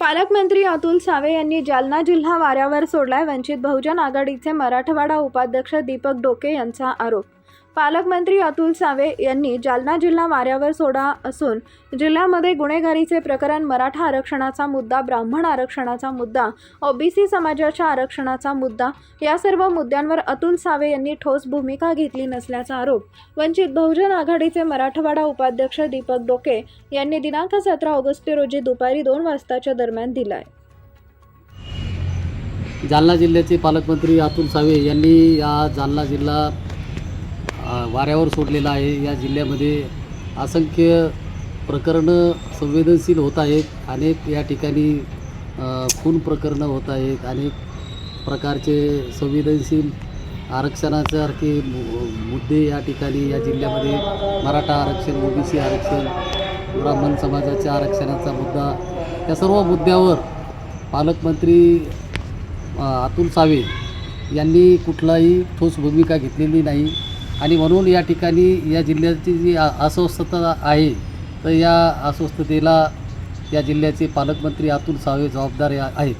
पालकमंत्री अतुल सावे यांनी जालना जिल्हा वाऱ्यावर सोडलाय वंचित बहुजन आघाडीचे मराठवाडा उपाध्यक्ष दीपक डोके यांचा आरोप पालकमंत्री अतुल सावे यांनी जालना जिल्हा वाऱ्यावर सोडा असून जिल्ह्यामध्ये गुन्हेगारीचे प्रकरण मराठा आरक्षणाचा मुद्दा ब्राह्मण आरक्षणाचा मुद्दा ओबीसी समाजाच्या आरक्षणाचा मुद्दा या सर्व मुद्द्यांवर अतुल सावे यांनी ठोस भूमिका घेतली नसल्याचा आरोप. वंचित बहुजन आघाडीचे मराठवाडा उपाध्यक्ष दीपक डोके यांनी दिनांक सतरा ऑगस्ट रोजी दुपारी दोन वाजताच्या दरम्यान दिलाय. जालना जिल्ह्याचे पालकमंत्री अतुल सावे यांनी या जालना जिल्हा वाऱ्यावर सोडलेला आहे. या जिल्ह्यामध्ये असंख्य प्रकरणं संवेदनशील होत आहेत. अनेक या ठिकाणी खून प्रकरणं होत आहेत. अनेक प्रकारचे संवेदनशील आरक्षणासारखे मु- मुद्दे या ठिकाणी या जिल्ह्यामध्ये मराठा आरक्षण ओबीसी आरक्षण ब्राह्मण समाजाच्या आरक्षणाचा मुद्दा या सर्व मुद्द्यावर पालकमंत्री अतुल सावे यांनी कुठलाही ठोस भूमिका घेतलेली नाही. आणि म्हणून या ठिकाणी या जिल्ह्याची जी अस्वस्थता आहे तर या अस्वस्थतेला या जिल्ह्याचे पालकमंत्री अतुल सावे जबाबदार या- आहेत.